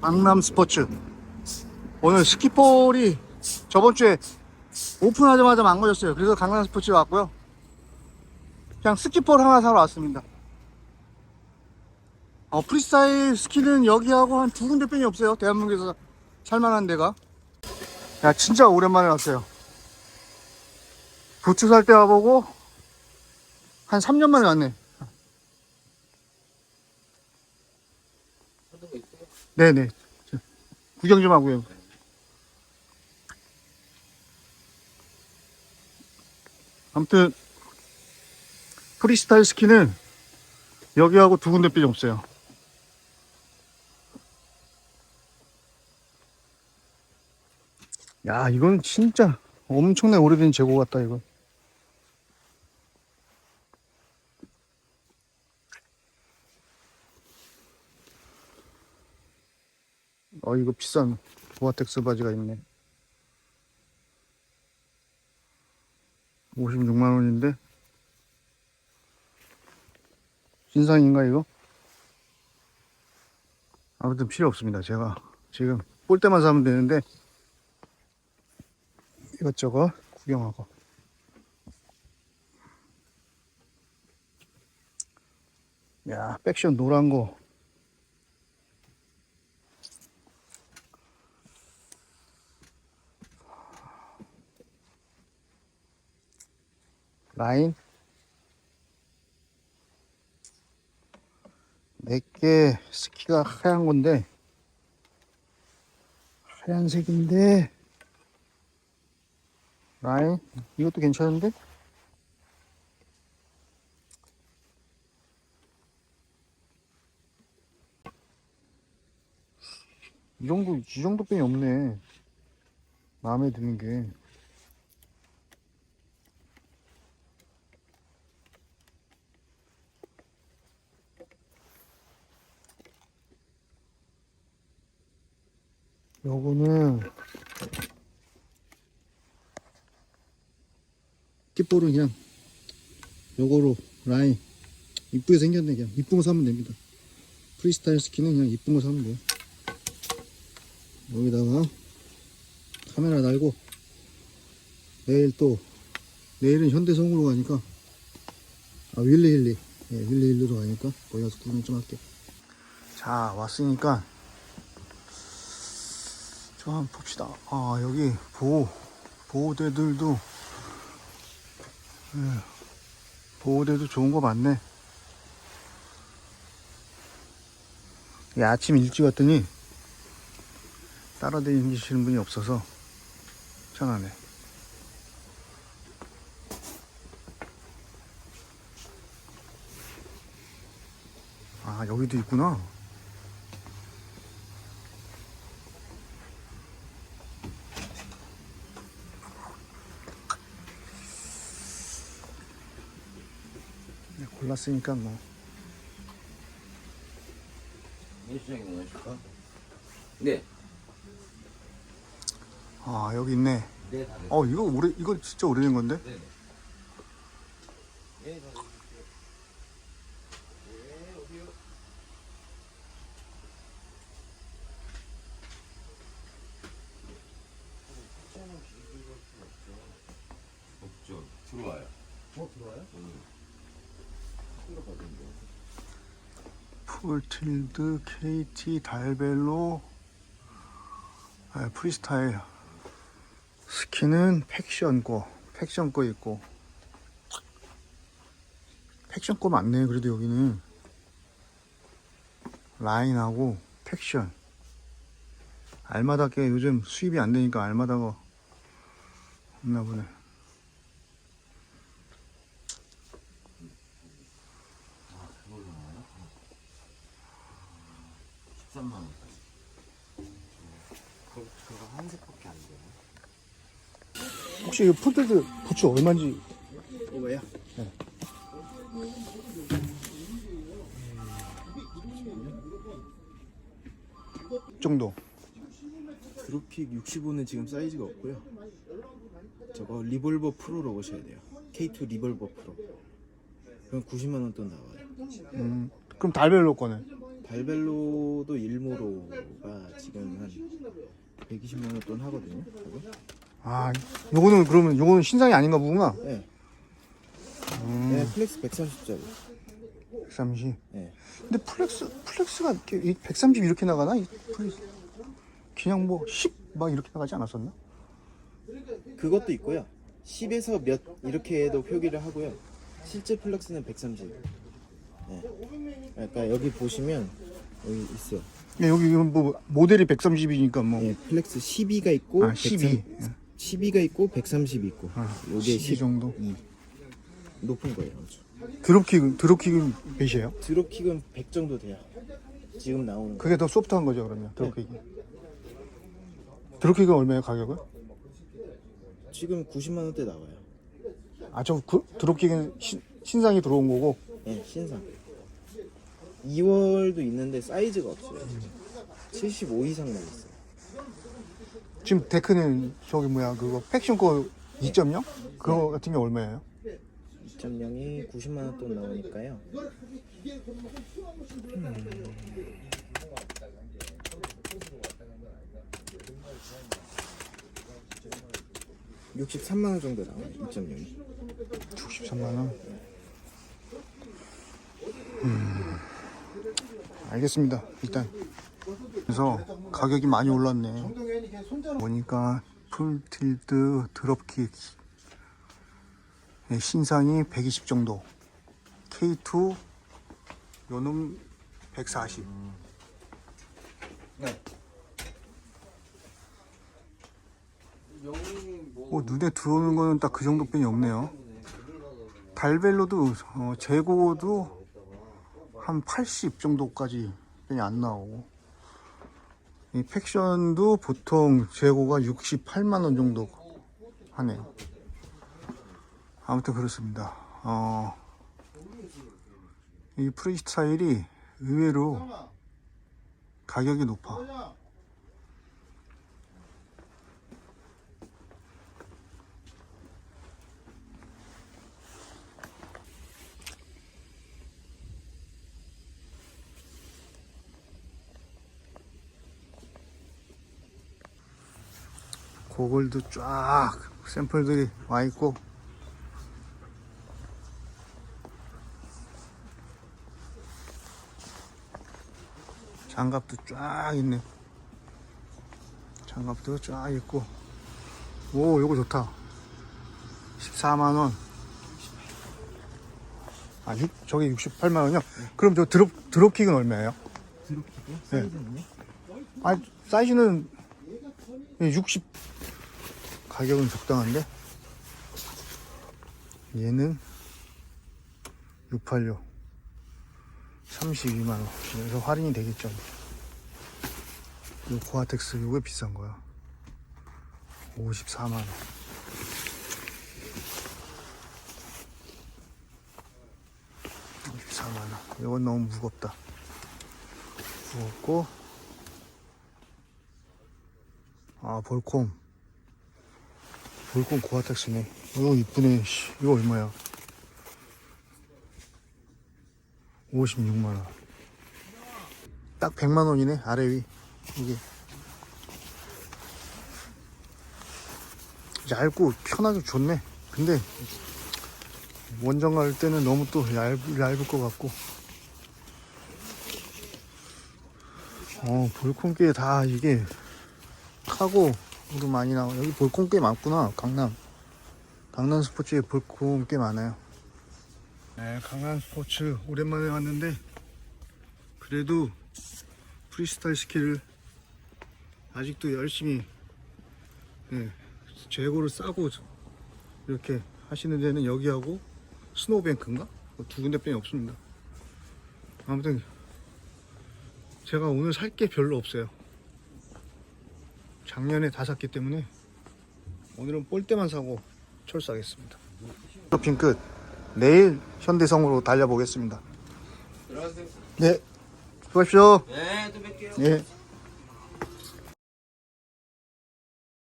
강남 스포츠. 오늘 스키폴이 저번 주에 오픈하자마자 망가졌어요. 그래서 강남 스포츠에 왔고요. 그냥 스키폴 하나 사러 왔습니다. 어, 프리스타일 스키는 여기하고 한 두 군데 뿐이 없어요. 대한민국에서 살만한 데가. 야, 진짜 오랜만에 왔어요. 부츠 살 때 와보고 한 3년 만에 왔네. 네네. 저, 구경 좀 하고요. 아무튼 프리스타일 스키는 여기하고 두 군데뿐이 없어요. 야, 이건 진짜 엄청나게 오래된 재고 같다, 이거. 어, 이거 비싼 고아텍스 바지가 있네. 56만 원인데? 신상인가, 이거? 아무튼 필요 없습니다. 제가 지금 볼 때만 사면 되는데, 이것저것 구경하고. 야, 백션 노란 거. 라인. 내게 스키가 하얀 건데, 하얀색인데, 라인 이것도 괜찮은데? 이 정도 이 정도뿐이 없네. 마음에 드는 게. 요거는 깃볼은 그냥 요거로 라인 이쁘게 생겼네 그냥. 이쁜 거 사면 됩니다. 프리스타일 스키는 그냥 이쁜 거 사면 돼요. 여기다가 카메라 달고 내일 또 내일은 현대성으로 가니까 아 윌리힐리. 예, 윌리힐리로 가니까 거기 가서 구경 좀 할게 자 왔으니까 좀 한번 봅시다 아 여기 보호 보호대들도 보호대도 좋은 거 많네. 이 아침 일찍 왔더니 따라다니시는 분이 없어서 편하네. 아, 여기도 있구나. 골랐으니까 뭐. 넣으실까? 네. 아, 여기 있네. 네, 다. 어, 이거 오래, 이거 진짜 오래된 건데? 네. 네, 다. 없죠. 들어와요. 어, 들어와요? 오 늘. 들어가던데. 풀틸드, KT, 달벨로, 아, 프리스타일. 스키는 팩션 거, 팩션 거 있고. 팩션 거 많네, 그래도 여기는. 라인하고 팩션. 알마다게 요즘 수입이 안 되니까 알마다가 없나 보네. 그걸로 나와요? 13만 원까지. 그, 그거 한 색밖에 안 돼요. 혹시 이 풀틸드 부츠 얼마인지 이거요? 정도? 드롭픽 65는 지금 사이즈가 없고요. 저거 리볼버 프로로 오셔야 돼요. K2 리볼버 프로. 그럼 90만 원돈 나와요. 음, 그럼 달벨로 거는? 발벨로도 일모로가 지금 한 120만 원 돈 하거든요. 가격? 아 요거는 그러면 요거는 신상이 아닌가 보구나 네. 음. 네, 플렉스 130짜리. 130 네. 근데 플렉스 플렉스가 이렇게 130 이렇게 나가나? 이 플렉스. 그냥 뭐 10 막 이렇게 나가지 않았었나? 그것도 있고요. 10에서 몇 이렇게 해도 표기를 하고요. 실제 플렉스는 130. 네. 그러니까 여기 보시면 여기 있어요. 네, 여기 뭐 모델이 130이니까 뭐 예, 플렉스 12가 있고 아, 12. 12가 있고 130이 있고 아, 요게 12 정도. 12. 높은 거예요. 아주. 드롭킥은 드롭킥은 몇이에요? 드롭킥은 100 정도 돼요. 지금 나오는 거. 그게 더 소프트한 거죠 그러면 드롭킥이 드롭킥은 얼마예요 가격은? 지금 90만 원대 나와요. 아저 드롭킥은 신, 신상이 들어온 거고 예, 신상. 2월도 있는데 사이즈가 없어요. 75 이상만 있어요. 지금 데크는 저기 뭐야 그거 팩션 거 2.0? 그거 같은 게 얼마예요? 2.0이 90만 원 돈 나오니까요. 음. 63만 원 정도 나와요. 2.0이. 63만 원. 음, 알겠습니다. 일단 그래서 가격이 많이 올랐네. 보니까 풀틸드 드롭킥 네, 신상이 120 정도, K2 요놈 140. 네. 뭐 눈에 들어오는 거는 딱 그 정도뿐이 없네요. 달벨로도 어, 재고도 한 80 정도까지 뿐이 안 나오고 이 팩션도 보통 재고가 68만 원 정도 하네요. 아무튼 그렇습니다. 어, 이 프리스타일이 의외로 가격이 높아. 고글도 쫙 샘플들이 와 있고 장갑도 쫙 있네. 장갑도 쫙 있고 오 요거 좋다. 14만 원. 아, 육, 저기 68만 원이요? 그럼 저 드롭 드롭킥은 얼마예요? 드롭킥이요? 네. 사이즈는요? 아, 사이즈는 60 가격은 적당한데 얘는 686 32만 원. 그래서 할인이 되겠죠. 요 고아텍스 요게 비싼 거야. 54만 원. 오 4만 원. 이건 너무 무겁다. 무겁고 아 볼콤 볼콤 고아텍스네. 이거 이쁘네 씨. 이거 얼마야? 56만원. 딱 100만원이네 아래 위. 이게. 얇고 편하게 좋네. 근데 원정 갈 때는 너무 또 얇, 얇을 것 같고. 어 볼콤 게다 이게 카고 도 많이 나와. 여기 볼콤 꽤 많구나 강남. 강남 스포츠에 볼콤 꽤 많아요. 네 강남 스포츠 오랜만에 왔는데 그래도 프리스타일 스키를 아직도 열심히 네, 재고를 싸고 이렇게 하시는 데는 여기하고 스노우뱅크인가? 그두 군데뿐이 없습니다. 아무튼 제가 오늘 살 게 별로 없어요 작년에 다 샀기 때문에 오늘은 볼때만 사고 철수하겠습니다. 쇼핑 끝. 내일 현대성으로 달려보겠습니다. 들어가세요. 네, 수고하십시오. 네, 또 뵐게요. 네.